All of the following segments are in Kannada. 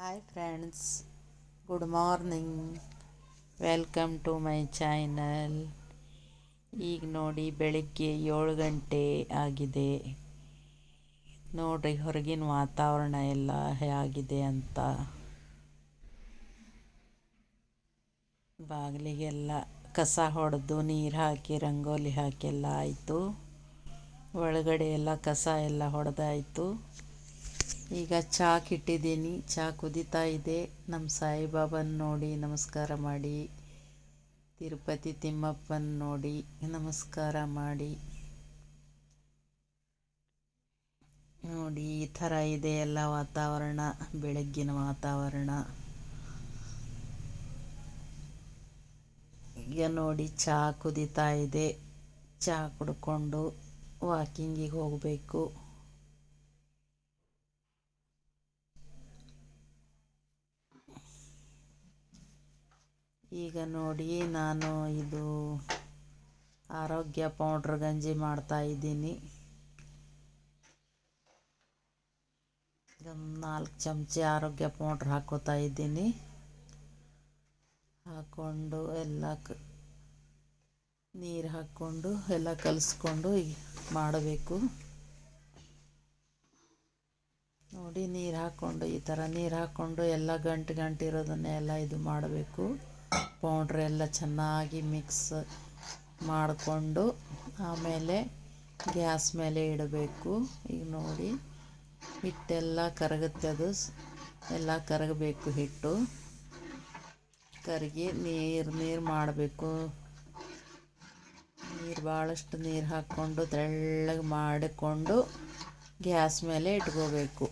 Hi friends good morning welcome to my channel ಈಗ ನೋಡಿ ಬೆಳಿಗ್ಗೆ ಏಳು ಗಂಟೆ ಆಗಿದೆ. ನೋಡ್ರಿ, ಹೊರಗಿನ ವಾತಾವರಣ ಎಲ್ಲ ಹೇಗಿದೆ ಅಂತ. ಬಾಗಿಲಿಗೆಲ್ಲ ಕಸ ಹೊಡೆದು, ನೀರು ಹಾಕಿ, ರಂಗೋಲಿ ಹಾಕೆಲ್ಲ ಆಯಿತು. ಒಳಗಡೆ ಎಲ್ಲ ಕಸ ಎಲ್ಲ ಹೊಡೆದಾಯಿತು. ಈಗ ಚಾಕ್ ಇಟ್ಟಿದ್ದೀನಿ ಚಾ ಕುದೀತಾ ಇದೆ. ನಮ್ಮ ಸಾಯಿಬಾಬನ ನೋಡಿ ನಮಸ್ಕಾರ ಮಾಡಿ. ತಿರುಪತಿ ತಿಮ್ಮಪ್ಪನ ನೋಡಿ ನಮಸ್ಕಾರ ಮಾಡಿ. ನೋಡಿ, ಈ ಥರ ಇದೆ ಎಲ್ಲ ವಾತಾವರಣ, ಬೆಳಗ್ಗಿನ ವಾತಾವರಣ. ಈಗ ನೋಡಿ, ಚಾ ಕುದೀತಾ ಇದೆ. ಚಾ ಕುಡ್ಕೊಂಡು ವಾಕಿಂಗಿಗೆ ಹೋಗಬೇಕು. ಈಗ ನೋಡಿ, ನಾನು ಇದು ಆರೋಗ್ಯ ಪೌಡ್ರ್ ಗಂಜಿ ಮಾಡ್ತಾ ಇದ್ದೀನಿ. ನಾಲ್ಕು ಚಮಚ ಆರೋಗ್ಯ ಪೌಡ್ರ್ ಹಾಕೋತಾ ಇದ್ದೀನಿ. ಹಾಕ್ಕೊಂಡು ಎಲ್ಲ ಕ, ನೀರು ಹಾಕ್ಕೊಂಡು ಎಲ್ಲ ಕಲಿಸ್ಕೊಂಡು ಮಾಡಬೇಕು. ನೋಡಿ, ನೀರು ಹಾಕ್ಕೊಂಡು ಈ ಥರ ನೀರು ಹಾಕ್ಕೊಂಡು ಎಲ್ಲ ಗಂಟು ಗಂಟು ಇರೋದನ್ನೆಲ್ಲ ಇದು ಮಾಡಬೇಕು. ಪೌಡ್ರ್ ಎಲ್ಲ ಚೆನ್ನಾಗಿ ಮಿಕ್ಸ್ ಮಾಡಿಕೊಂಡು ಆಮೇಲೆ ಗ್ಯಾಸ್ ಮೇಲೆ ಇಡಬೇಕು. ಈಗ ನೋಡಿ, ಹಿಟ್ಟೆಲ್ಲ ಕರಗುತ್ತೆ ಅದು. ಎಲ್ಲ ಕರಗಬೇಕು ಹಿಟ್ಟು. ಕರಗಿ ನೀರು ನೀರು ಮಾಡಬೇಕು. ನೀರು ಭಾಳಷ್ಟು ನೀರು ಹಾಕ್ಕೊಂಡು ತೆಳ್ಳಗೆ ಮಾಡಿಕೊಂಡು ಗ್ಯಾಸ್ ಮೇಲೆ ಇಟ್ಕೋಬೇಕು.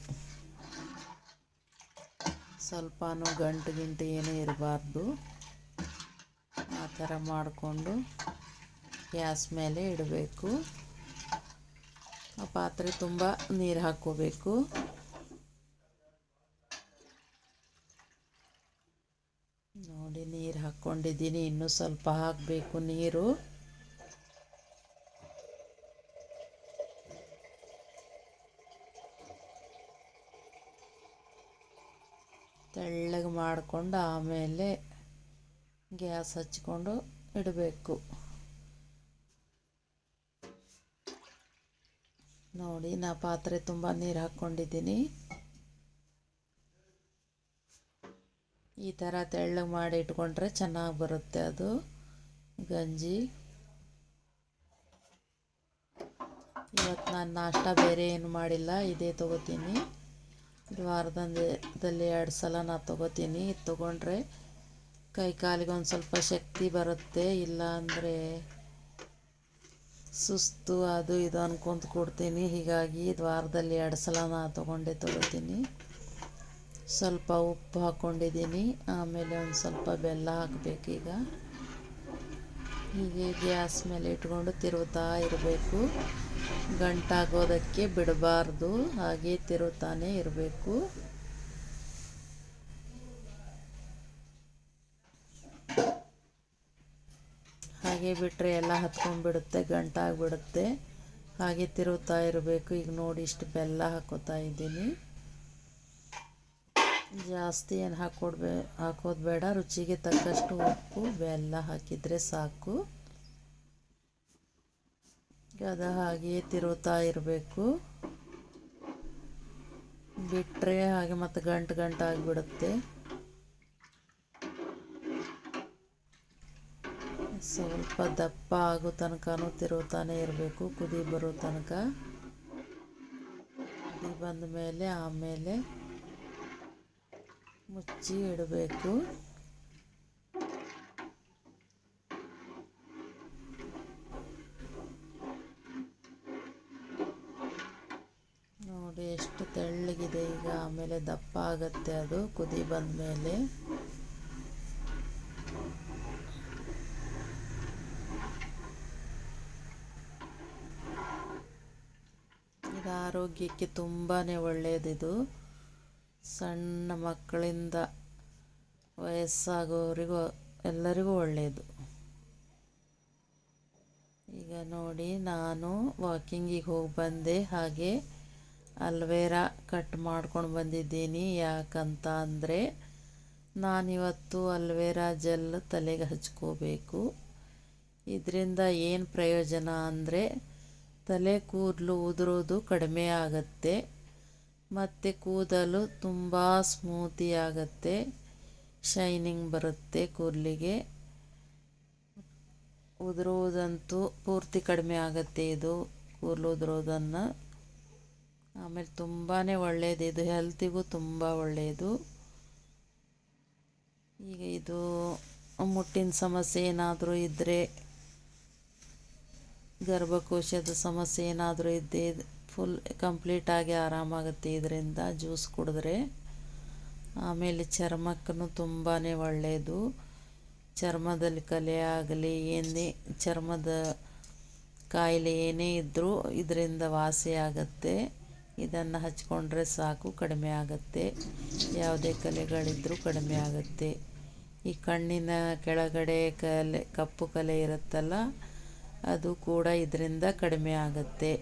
ಸ್ವಲ್ಪನೂ ಗಂಟು ಗಿಂಟು ಏನೂ ಇರಬಾರ್ದು. ಥರ ಮಾಡಿಕೊಂಡು ಗ್ಯಾಸ್ ಮೇಲೆ ಇಡಬೇಕು. ಆ ಪಾತ್ರೆ ತುಂಬ ನೀರು ಹಾಕ್ಕೋಬೇಕು. ನೋಡಿ, ನೀರು ಹಾಕ್ಕೊಂಡಿದ್ದೀನಿ. ಇನ್ನೂ ಸ್ವಲ್ಪ ಹಾಕಬೇಕು ನೀರು. ತೆಳ್ಳಗೆ ಮಾಡಿಕೊಂಡು ಆಮೇಲೆ ಗ್ಯಾಸ್ ಹಚ್ಕೊಂಡು ಇಡಬೇಕು. ನೋಡಿ, ನಾ ಪಾತ್ರೆ ತುಂಬ ನೀರು ಹಾಕ್ಕೊಂಡಿದ್ದೀನಿ ಈ ಥರ ತೆಳ್ಳಗೆ ಮಾಡಿ ಇಟ್ಕೊಂಡ್ರೆ ಚೆನ್ನಾಗಿ ಬರುತ್ತೆ ಅದು. ಗಂಜಿ. ಇವತ್ತು ನಾನು ನಾಷ್ಟ ಬೇರೆ ಏನು ಮಾಡಿಲ್ಲ, ಇದೇ ತೊಗೋತೀನಿ. ವಾರದಲ್ಲಿ ಎರಡು ಸಲ ನಾನು ತೊಗೋತೀನಿ. ಇದು ತೊಗೊಂಡ್ರೆ ಕೈ ಕಾಲಿಗೆ ಒಂದು ಸ್ವಲ್ಪ ಶಕ್ತಿ ಬರುತ್ತೆ ಇಲ್ಲ ಅಂದರೆ ಸುಸ್ತು ಅದು ಇದು ಅನ್ಕೊಂತ ಕೊಡ್ತೀನಿ. ಹೀಗಾಗಿ ದ್ವಾರದಲ್ಲಿ ವಾರದಲ್ಲಿ ಎರಡು ಸಲ ನಾನು ತೊಗೊಂಡೆ ತೊಗೋತೀನಿ ಸ್ವಲ್ಪ ಉಪ್ಪು ಹಾಕ್ಕೊಂಡಿದ್ದೀನಿ ಆಮೇಲೆ ಒಂದು ಸ್ವಲ್ಪ ಬೆಲ್ಲ ಹಾಕಬೇಕೀಗ ಹೀಗೆ ಗ್ಯಾಸ್ ಮೇಲೆ ಇಟ್ಕೊಂಡು ತಿರುವುತ್ತಾ ಇರಬೇಕು. ಗಂಟಾಗೋದಕ್ಕೆ ಬಿಡಬಾರ್ದು, ಹಾಗೆ ತಿರುತ್ತಾನೆ ಇರಬೇಕು. ಹಾಗೆ ಬಿಟ್ಟರೆ ಎಲ್ಲ ಹತ್ಕೊಂಡ್ಬಿಡುತ್ತೆ ಗಂಟಾಗಿಬಿಡುತ್ತೆ ಹಾಗೆ ತಿರುತ್ತಾ ಇರಬೇಕು. ಈಗ ನೋಡಿ ಇಷ್ಟು ಬೆಲ್ಲ ಹಾಕೋತಾ ಇದ್ದೀನಿ. ಜಾಸ್ತಿ ಏನು ಹಾಕೊಡ್ಬೇ, ಹಾಕೋದು ಬೇಡ. ರುಚಿಗೆ ತಕ್ಕಷ್ಟು ಉಪ್ಪು, ಬೆಲ್ಲ ಹಾಕಿದರೆ ಸಾಕು. ಅದ ಹಾಗೆ ತಿರುತ್ತಾ ಇರಬೇಕು. ಬಿಟ್ಟರೆ ಹಾಗೆ ಮತ್ತು ಗಂಟು ಗಂಟು ಆಗಿಬಿಡುತ್ತೆ. ಸ್ವಲ್ಪ ದಪ್ಪ ಆಗೋ ತನಕನೂ ತಿರುತ್ತಾನೆ ಇರಬೇಕು, ಕುದಿ ಬರೋ ತನಕ. ಕುದಿ ಬಂದ ಮೇಲೆ ಆಮೇಲೆ ಮುಚ್ಚಿ ಇಡಬೇಕು. ನೋಡಿ ಎಷ್ಟು ತೆಳ್ಳಗಿದೆ ಈಗ, ಆಮೇಲೆ ದಪ್ಪ ಆಗುತ್ತೆ ಅದು, ಕುದಿ ಬಂದ ಮೇಲೆ ಇದು ಆರೋಗ್ಯಕ್ಕೆ ತುಂಬಾ ಒಳ್ಳೆಯದಿದು ಸಣ್ಣ ಮಕ್ಕಳಿಂದ ವಯಸ್ಸಾಗೋರಿಗೂ ಎಲ್ಲರಿಗೂ ಒಳ್ಳೆಯದು ಈಗ ನೋಡಿ, ನಾನು ವಾಕಿಂಗಿಗೆ ಹೋಗಿ ಬಂದೆ. ಹಾಗೆ ಅಲ್ವೇರಾ ಕಟ್ ಮಾಡ್ಕೊಂಡು ಬಂದಿದ್ದೀನಿ. ಯಾಕಂತ ಅಂದರೆ, ನಾನಿವತ್ತು ಅಲ್ವೇರಾ ಜೆಲ್ ತಲೆಗೆ ಹಚ್ಕೋಬೇಕು. ಇದರಿಂದ ಏನು ಪ್ರಯೋಜನ ಅಂದರೆ ತಲೆ ಕೂದಲು ಉದುರೋದು ಕಡಿಮೆ ಆಗುತ್ತೆ. ಮತ್ತು ಕೂದಲು ತುಂಬ ಸ್ಮೂತಿ ಆಗುತ್ತೆ. ಶೈನಿಂಗ್ ಬರುತ್ತೆ ಕೂದಲಿಗೆ. ಉದುರೋದಂತೂ ಪೂರ್ತಿ ಕಡಿಮೆ ಆಗುತ್ತೆ ಇದು, ಕೂದಲು ಉದುರೋದನ್ನು. ಆಮೇಲೆ ತುಂಬಾ ಒಳ್ಳೆಯದು ಇದು ಹೆಲ್ತಿಗೂ ತುಂಬ ಒಳ್ಳೆಯದು ಈಗ ಇದು ಮುಟ್ಟಿನ ಸಮಸ್ಯೆ ಏನಾದರೂ ಇದ್ದರೆ ಗರ್ಭಕೋಶದ ಸಮಸ್ಯೆ ಏನಾದರೂ ಇದ್ದೇ ಫುಲ್ ಕಂಪ್ಲೀಟಾಗಿ ಆರಾಮಾಗುತ್ತೆ ಇದರಿಂದ ಜ್ಯೂಸ್ ಕುಡಿದ್ರೆ. ಆಮೇಲೆ ಚರ್ಮಕ್ಕೂ ತುಂಬಾ ಒಳ್ಳೆಯದು ಚರ್ಮದಲ್ಲಿ ಕಲೆ ಆಗಲಿ, ಏನೇ ಚರ್ಮದ ಕಾಯಿಲೆ ಏನೇ ಇದ್ದರೂ ಇದರಿಂದ ವಾಸಿ ಆಗುತ್ತೆ. ಇದನ್ನು ಹಚ್ಕೊಂಡ್ರೆ ಸಾಕು, ಕಡಿಮೆ ಆಗುತ್ತೆ. ಯಾವುದೇ ಕಲೆಗಳಿದ್ದರೂ ಕಡಿಮೆ ಆಗುತ್ತೆ. ಈ ಕಣ್ಣಿನ ಕೆಳಗಡೆ ಕಲೆ, ಕಪ್ಪು ಕಲೆ ಇರುತ್ತಲ್ಲ ಅದು ಕೂಡ ಇದರಿಂದ ಕಡಿಮೆ ಆಗುತ್ತೆ.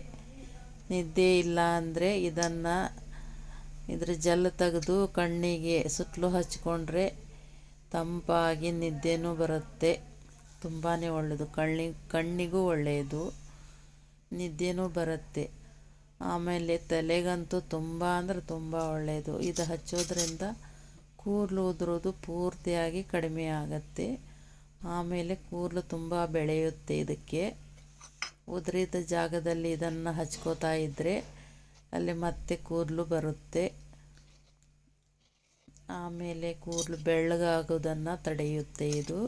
ನಿದ್ದೆ ಇಲ್ಲ ಅಂದರೆ ಇದನ್ನು ಇದ್ರ ಜಲ್ ತೆಗೆದು ಕಣ್ಣಿಗೆ ಸುತ್ತಲೂ ಹಚ್ಕೊಂಡ್ರೆ ತಂಪಾಗಿ ನಿದ್ದೆನೂ ಬರುತ್ತೆ. ತುಂಬಾ ಒಳ್ಳೆಯದು ಕಣ್ಣಿ ಕಣ್ಣಿಗೂ ಒಳ್ಳೆಯದು ನಿದ್ದೆನೂ ಬರುತ್ತೆ. ಆಮೇಲೆ ತಲೆಗಂತೂ ತುಂಬ ಅಂದರೆ ತುಂಬ ಒಳ್ಳೆಯದು ಇದು ಹಚ್ಚೋದ್ರಿಂದ ಕೂದಲು ಉದುರೋದು ಪೂರ್ತಿಯಾಗಿ ಕಡಿಮೆ ಆಗುತ್ತೆ. ಆಮೇಲೆ ಕೂದಲು ತುಂಬ ಬೆಳೆಯುತ್ತೆ ಇದಕ್ಕೆ. ಉದುರಿದ ಜಾಗದಲ್ಲಿ ಇದನ್ನು ಹಚ್ಕೋತಾ ಇದ್ದರೆ ಅಲ್ಲಿ ಮತ್ತೆ ಕೂದಲು ಬರುತ್ತೆ. ಆಮೇಲೆ ಕೂದಲು ಬೆಳ್ಳಗಾಗೋದನ್ನು ತಡೆಯುತ್ತೆ ಇದು.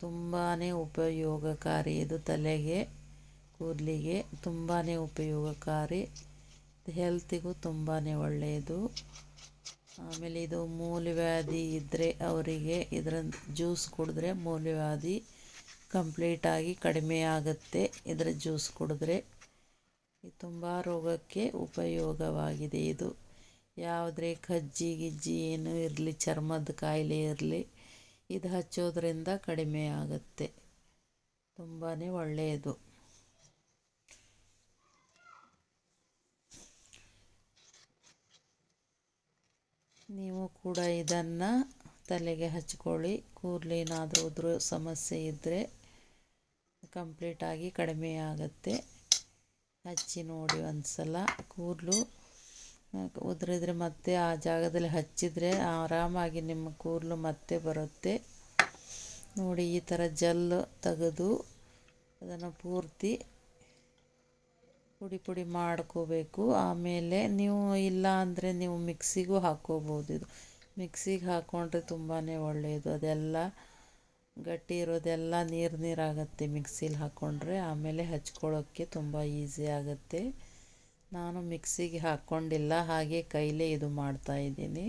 ತುಂಬಾ ಉಪಯೋಗಕಾರಿ ಇದು ತಲೆಗೆ, ಕೂದಲಿಗೆ ತುಂಬಾ ಉಪಯೋಗಕಾರಿ. ಹೆಲ್ತಿಗೂ ತುಂಬಾ ಒಳ್ಳೆಯದು. ಆಮೇಲೆ ಇದು ಮೂಲವ್ಯಾಧಿ ಇದ್ದರೆ ಅವರಿಗೆ ಇದರ ಜ್ಯೂಸ್ ಕುಡಿದ್ರೆ ಮೂಲವ್ಯಾಧಿ ಕಂಪ್ಲೀಟಾಗಿ ಕಡಿಮೆ ಆಗುತ್ತೆ. ಇದರ ಜ್ಯೂಸ್ ಕುಡಿದ್ರೆ ತುಂಬ ರೋಗಕ್ಕೆ ಉಪಯೋಗವಾಗಿದೆ ಇದು. ಯಾವುದೇ ಕಜ್ಜಿ, ಗಿಜ್ಜಿ ಏನೂ ಇರಲಿ, ಚರ್ಮದ ಕಾಯಿಲೆ ಇರಲಿ, ಇದು ಹಚ್ಚೋದ್ರಿಂದ ಕಡಿಮೆ ಆಗುತ್ತೆ. ತುಂಬಾ ಒಳ್ಳೆಯದು. ನೀವು ಕೂಡ ಇದನ್ನು ತಲೆಗೆ ಹಚ್ಕೊಳ್ಳಿ. ಕೂದಲೇನಾದರೂ ಉದ್ರ ಸಮಸ್ಯೆ ಇದ್ದರೆ ಕಂಪ್ಲೀಟಾಗಿ ಕಡಿಮೆ ಆಗುತ್ತೆ. ಹಚ್ಚಿ ನೋಡಿ ಒಂದು ಸಲ ಕೂದಲು ಉದುರಿದ್ರೆ ಮತ್ತೆ ಆ ಜಾಗದಲ್ಲಿ ಹಚ್ಚಿದರೆ ಆರಾಮಾಗಿ ನಿಮ್ಮ ಕೂದಲು ಮತ್ತೆ ಬರುತ್ತೆ. ನೋಡಿ ಈ ಥರ ಜೆಲ್ ತೆಗೆದು ಅದನ್ನು ಪೂರ್ತಿ ಪುಡಿ ಪುಡಿ ಮಾಡ್ಕೋಬೇಕು. ಆಮೇಲೆ ನೀವು ಇಲ್ಲ ಅಂದರೆ ನೀವು ಮಿಕ್ಸಿಗೂ ಹಾಕ್ಕೋಬೋದು ಇದು. ಮಿಕ್ಸಿಗೆ ಹಾಕ್ಕೊಂಡ್ರೆ ತುಂಬಾ ಒಳ್ಳೆಯದು ಅದೆಲ್ಲ ಗಟ್ಟಿ ಇರೋದೆಲ್ಲ ನೀರು ನೀರಾಗತ್ತೆ ಮಿಕ್ಸಿಲಿ ಹಾಕ್ಕೊಂಡ್ರೆ ಆಮೇಲೆ ಹಚ್ಕೊಳ್ಳೋಕ್ಕೆ ತುಂಬ ಈಸಿ ಆಗುತ್ತೆ. ನಾನು ಮಿಕ್ಸಿಗೆ ಹಾಕ್ಕೊಂಡಿಲ್ಲ ಹಾಗೆ ಕೈಲೇ ಇದು ಮಾಡ್ತಾಯಿದ್ದೀನಿ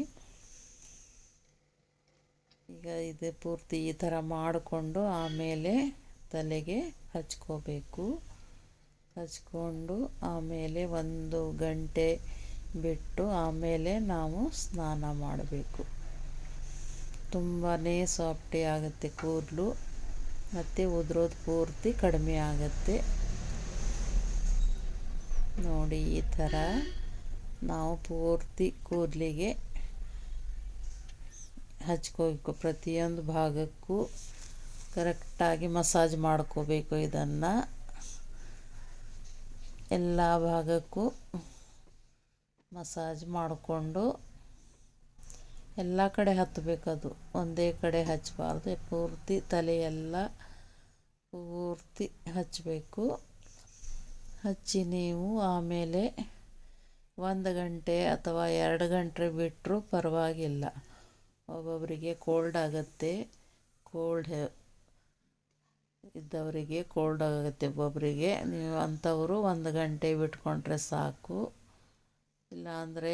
ಈಗ ಇದು ಪೂರ್ತಿ ಈ ಥರ ಮಾಡಿಕೊಂಡು ಆಮೇಲೆ ತಲೆಗೆ ಹಚ್ಕೋಬೇಕು. ಹಚ್ಕೊಂಡು ಆಮೇಲೆ ಒಂದು ಗಂಟೆ ಬಿಟ್ಟು ಆಮೇಲೆ ನಾವು ಸ್ನಾನ ಮಾಡಬೇಕು. ತುಂಬಾ ಸಾಫ್ಟಿ ಆಗುತ್ತೆ ಕೂದಲು, ಮತ್ತು ಉದುರೋದು ಪೂರ್ತಿ ಕಡಿಮೆ ಆಗುತ್ತೆ. ನೋಡಿ, ಈ ಥರ ನಾವು ಪೂರ್ತಿ ಕೂದಲಿಗೆ ಹಚ್ಕೋಬೇಕು ಪ್ರತಿಯೊಂದು ಭಾಗಕ್ಕೂ ಕರೆಕ್ಟಾಗಿ ಮಸಾಜ್ ಮಾಡ್ಕೋಬೇಕು ಇದನ್ನು. ಎಲ್ಲ ಭಾಗಕ್ಕೂ ಮಸಾಜ್ ಮಾಡಿಕೊಂಡು ಎಲ್ಲ ಕಡೆ ಹತ್ತಬೇಕದು ಒಂದೇ ಕಡೆ ಹಚ್ಚಬಾರ್ದು. ಪೂರ್ತಿ ತಲೆಯೆಲ್ಲ ಪೂರ್ತಿ ಹಚ್ಚಬೇಕು. ಹಚ್ಚಿ ನೀವು ಆಮೇಲೆ ಒಂದು ಗಂಟೆ ಅಥವಾ ಎರಡು ಗಂಟೆ ಬಿಟ್ಟರೂ ಪರವಾಗಿಲ್ಲ. ಒಬ್ಬೊಬ್ಬರಿಗೆ ಕೋಲ್ಡ್ ಆಗುತ್ತೆ. ಕೋಲ್ಡ್ ಇದ್ದವರಿಗೆ ಕೋಲ್ಡ್ ಆಗುತ್ತೆ ಒಬ್ಬೊಬ್ಬರಿಗೆ ನೀವು ಅಂಥವರು ಒಂದು ಗಂಟೆ ಬಿಟ್ಕೊಂಡ್ರೆ ಸಾಕು. ಇಲ್ಲಾಂದರೆ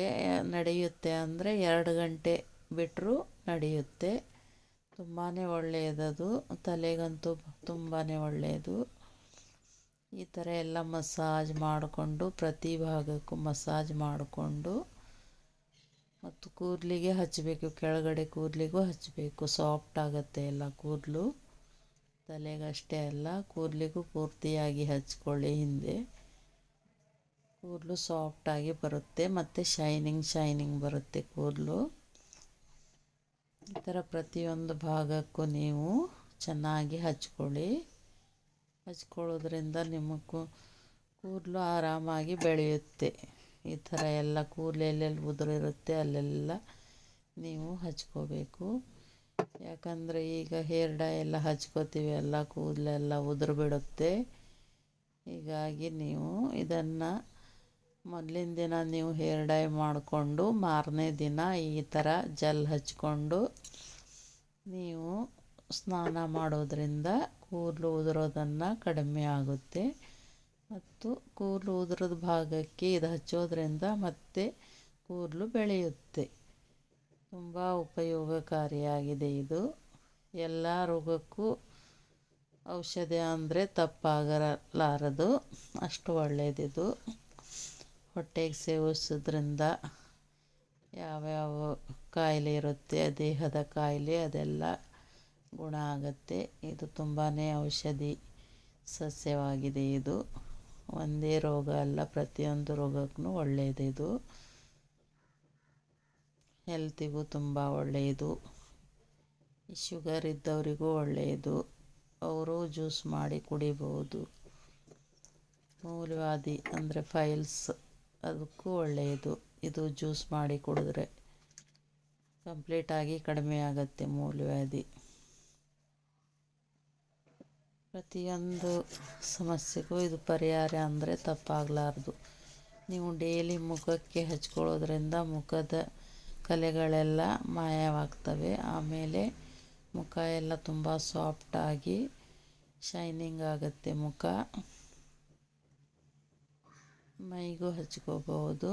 ನಡೆಯುತ್ತೆ ಅಂದರೆ ಎರಡು ಗಂಟೆ ಬಿಟ್ಟರೂ ನಡೆಯುತ್ತೆ. ತುಂಬಾ ಒಳ್ಳೆಯದದು. ತಲೆಗಂತೂ ತುಂಬಾ ಒಳ್ಳೆಯದು. ಈ ಥರ ಎಲ್ಲ ಮಸಾಜ್ ಮಾಡಿಕೊಂಡು, ಪ್ರತಿ ಭಾಗಕ್ಕೂ ಮಸಾಜ್ ಮಾಡಿಕೊಂಡು, ಮತ್ತು ಕೂದಲಿಗೆ ಹಚ್ಚಬೇಕು ಕೆಳಗಡೆ ಕೂದಲಿಗೂ ಹಚ್ಚಬೇಕು ಸಾಫ್ಟ್ ಆಗುತ್ತೆ ಎಲ್ಲ ಕೂದಲು. ತಲೆಗಷ್ಟೇ ಅಲ್ಲ, ಕೂದಲಿಗೂ ಪೂರ್ತಿಯಾಗಿ ಹಚ್ಕೊಳ್ಳಿ ಹಿಂದೆ. ಕೂದಲು ಸಾಫ್ಟಾಗಿ ಬರುತ್ತೆ, ಮತ್ತು ಶೈನಿಂಗ್ ಶೈನಿಂಗ್ ಬರುತ್ತೆ ಕೂದಲು. ಈ ಥರ ಪ್ರತಿಯೊಂದು ಭಾಗಕ್ಕೂ ನೀವು ಚೆನ್ನಾಗಿ ಹಚ್ಕೊಳ್ಳಿ. ಹಚ್ಕೊಳ್ಳೋದ್ರಿಂದ ನಿಮಗೂ ಕೂದಲು ಆರಾಮಾಗಿ ಬೆಳೆಯುತ್ತೆ. ಈ ಥರ ಎಲ್ಲ ಕೂದಲು ಎಲ್ಲೆಲ್ಲಿ ಉದುರಿರುತ್ತೆ, ಅಲ್ಲೆಲ್ಲ ನೀವು ಹಚ್ಕೋಬೇಕು. ಯಾಕಂದರೆ ಈಗ ಹೇರ್ ಡೈ ಎಲ್ಲ ಹಚ್ಕೋತೀವಿ, ಎಲ್ಲ ಕೂದಲೆಲ್ಲ ಉದುರು ಬಿಡುತ್ತೆ ಹೀಗಾಗಿ ನೀವು ಇದನ್ನು ಮೊದಲಿನ ದಿನ ನೀವು ಹೇರ್ ಡೈ ಮಾಡಿಕೊಂಡು ಮಾರನೇ ದಿನ ಈ ಥರ ಜಲ್ ಹಚ್ಕೊಂಡು ನೀವು ಸ್ನಾನ ಮಾಡೋದ್ರಿಂದ ಕೂದಲು ಉದುರೋದನ್ನು ಕಡಿಮೆ ಆಗುತ್ತೆ. ಮತ್ತು ಕೂದಲು ಉದುರದ ಭಾಗಕ್ಕೆ ಇದು ಹಚ್ಚೋದ್ರಿಂದ ಮತ್ತೆ ಕೂದಲು ಬೆಳೆಯುತ್ತೆ. ತುಂಬ ಉಪಯೋಗಕಾರಿಯಾಗಿದೆ ಇದು. ಎಲ್ಲ ರೋಗಕ್ಕೂ ಔಷಧಿ ಅಂದರೆ ತಪ್ಪಾಗಲಾರದು. ಅಷ್ಟು ಒಳ್ಳೆಯದಿದು ಹೊಟ್ಟೆಗೆ ಸೇವಿಸೋದ್ರಿಂದ ಯಾವ್ಯಾವ ಕಾಯಿಲೆ ಇರುತ್ತೆ, ದೇಹದ ಕಾಯಿಲೆ ಅದೆಲ್ಲ ಗುಣ ಆಗುತ್ತೆ. ಇದು ತುಂಬಾ ಔಷಧಿ ಸಸ್ಯವಾಗಿದೆ ಇದು. ಒಂದೇ ರೋಗ ಅಲ್ಲ, ಪ್ರತಿಯೊಂದು ರೋಗಕ್ಕೂ ಒಳ್ಳೆಯದಿದು ಹೆಲ್ತಿಗೂ ತುಂಬ ಒಳ್ಳೆಯದು ಶುಗರ್ ಇದ್ದವರಿಗೂ ಒಳ್ಳೆಯದು ಅವರು ಜ್ಯೂಸ್ ಮಾಡಿ ಕುಡಿಬೋದು. ಮೂಲವ್ಯಾಧಿ ಅಂದರೆ ಫೈಲ್ಸ್ ಅದಕ್ಕೂ ಒಳ್ಳೆಯದು ಇದು ಜ್ಯೂಸ್ ಮಾಡಿ ಕುಡಿದ್ರೆ ಕಂಪ್ಲೀಟಾಗಿ ಕಡಿಮೆ ಆಗುತ್ತೆ ಮೂಲವ್ಯಾಧಿ ಪ್ರತಿಯೊಂದು ಸಮಸ್ಯೆಗೂ ಇದು ಪರಿಹಾರ ಅಂದರೆ ತಪ್ಪಾಗಲಾರ್ದು. ನೀವು ಡೈಲಿ ಮುಖಕ್ಕೆ ಹಚ್ಕೊಳ್ಳೋದ್ರಿಂದ ಮುಖದ ಕಲೆಗಳೆಲ್ಲ ಮಾಯವಾಗ್ತವೆ. ಆಮೇಲೆ ಮುಖ ಎಲ್ಲ ತುಂಬ ಸಾಫ್ಟಾಗಿ ಶೈನಿಂಗ್ ಆಗುತ್ತೆ ಮುಖ. ಮೈಗೂ ಹಚ್ಕೋಬಹುದು.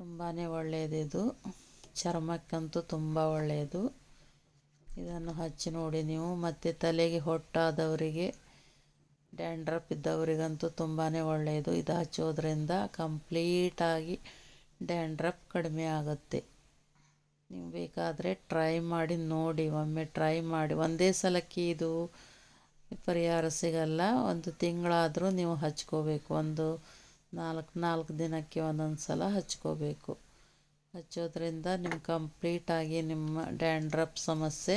ತುಂಬಾ ಒಳ್ಳೆಯದಿದು ಚರ್ಮಕ್ಕಂತೂ ತುಂಬ ಒಳ್ಳೆಯದು ಇದನ್ನು ಹಚ್ಚಿ ನೋಡಿ ನೀವು. ಮತ್ತು ತಲೆಗೆ ಹೊಟ್ಟಾದವರಿಗೆ ಡ್ಯಾಂಡ್ರಪ್ ಇದ್ದವರಿಗಂತೂ ತುಂಬಾ ಒಳ್ಳೆಯದು ಇದು ಹಚ್ಚೋದ್ರಿಂದ ಕಂಪ್ಲೀಟಾಗಿ ಡ್ಯಾಂಡ್ರಪ್ ಕಡಿಮೆ ಆಗುತ್ತೆ. ನೀವು ಬೇಕಾದರೆ ಟ್ರೈ ಮಾಡಿ ನೋಡಿ, ಒಮ್ಮೆ ಟ್ರೈ ಮಾಡಿ. ಒಂದೇ ಸಲಕ್ಕೆ ಇದು ಪರಿಹಾರ ಸಿಗಲ್ಲ. ಒಂದು ತಿಂಗಳಾದರೂ ನೀವು ಹಚ್ಕೋಬೇಕು. ಒಂದು ನಾಲ್ಕು ನಾಲ್ಕು ದಿನಕ್ಕೆ ಒಂದೊಂದು ಸಲ ಹಚ್ಕೋಬೇಕು. ಹಚ್ಚೋದ್ರಿಂದ ನಿಮ್ಮ ಕಂಪ್ಲೀಟಾಗಿ ನಿಮ್ಮ ಡ್ಯಾಂಡ್ರಪ್ ಸಮಸ್ಯೆ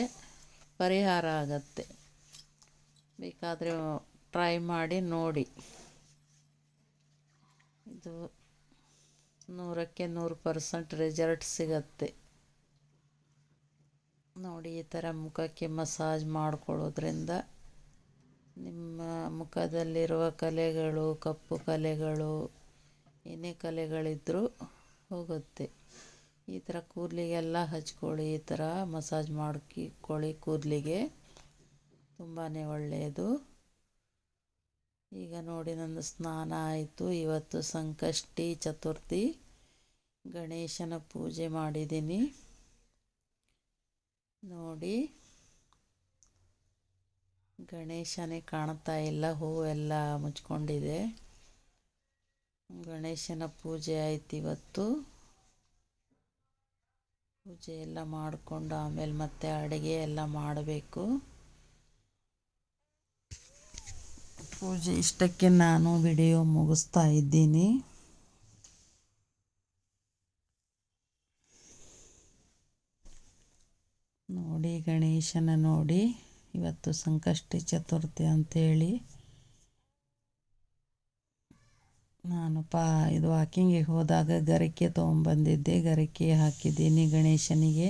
ಪರಿಹಾರ ಆಗತ್ತೆ. ಬೇಕಾದರೆ ಟ್ರೈ ಮಾಡಿ ನೋಡಿ. ಇದು ನೂರಕ್ಕೆ ನೂರು ಪರ್ಸೆಂಟ್ ರಿಸಲ್ಟ್ ಸಿಗತ್ತೆ. ನೋಡಿ, ಈ ಥರ ಮುಖಕ್ಕೆ ಮಸಾಜ್ ಮಾಡ್ಕೊಳ್ಳೋದ್ರಿಂದ ನಿಮ್ಮ ಮುಖದಲ್ಲಿರುವ ಕಲೆಗಳು, ಕಪ್ಪು ಕಲೆಗಳು, ಏನೇ ಕಲೆಗಳಿದ್ದರೂ ಹೋಗುತ್ತೆ. ಈ ಥರ ಕೂದಲಿಗೆಲ್ಲ ಹಚ್ಕೊಳ್ಳಿ, ಈ ಥರ ಮಸಾಜ್ ಮಾಡ್ಕೊಳ್ಳಿ ಕೂದಲಿಗೆ. ತುಂಬಾ ಒಳ್ಳೆಯದು. ಈಗ ನೋಡಿ ನನ್ನ ಸ್ನಾನ ಆಯಿತು. ಇವತ್ತು ಸಂಕಷ್ಟಿ ಚತುರ್ಥಿ. ಗಣೇಶನ ಪೂಜೆ ಮಾಡಿದ್ದೀನಿ. ನೋಡಿ, ಗಣೇಶನೇ ಕಾಣ್ತಾ ಇಲ್ಲ. ಹೂವೆಲ್ಲ ಮುಚ್ಕೊಂಡಿದೆ. ಗಣೇಶನ ಪೂಜೆ ಆಯ್ತು ಇವತ್ತು. ಪೂಜೆ ಎಲ್ಲ ಮಾಡಿಕೊಂಡು ಆಮೇಲೆ ಮತ್ತೆ ಅಡುಗೆ ಎಲ್ಲ ಮಾಡಬೇಕು. ಪೂಜೆ ಇಷ್ಟಕ್ಕೆ ನಾನು ವಿಡಿಯೋ ಮುಗಿಸ್ತಾ ಇದ್ದೀನಿ. ನೋಡಿ ಗಣೇಶನ ನೋಡಿ. ಇವತ್ತು ಸಂಕಷ್ಟಿ ಚತುರ್ಥಿ ಅಂಥೇಳಿ ನಾನು ಪಾ ಇದು ವಾಕಿಂಗಿಗೆ ಹೋದಾಗ ಗರಿಕೆ ತೊಗೊಂಬಂದಿದ್ದೆ ಗರಿಕೆ ಹಾಕಿದ್ದೀನಿ ಗಣೇಶನಿಗೆ.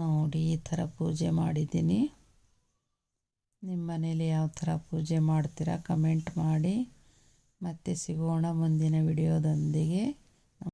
ನೋಡಿ ಈ ಥರ ಪೂಜೆ ಮಾಡಿದ್ದೀನಿ. ನಿಮ್ಮ ಮನೇಲಿ ಯಾವ ಥರ ಪೂಜೆ ಮಾಡ್ತೀರಾ ಕಮೆಂಟ್ ಮಾಡಿ. ಮತ್ತೆ ಸಿಗೋಣ ಮುಂದಿನ ವಿಡಿಯೋದೊಂದಿಗೆ.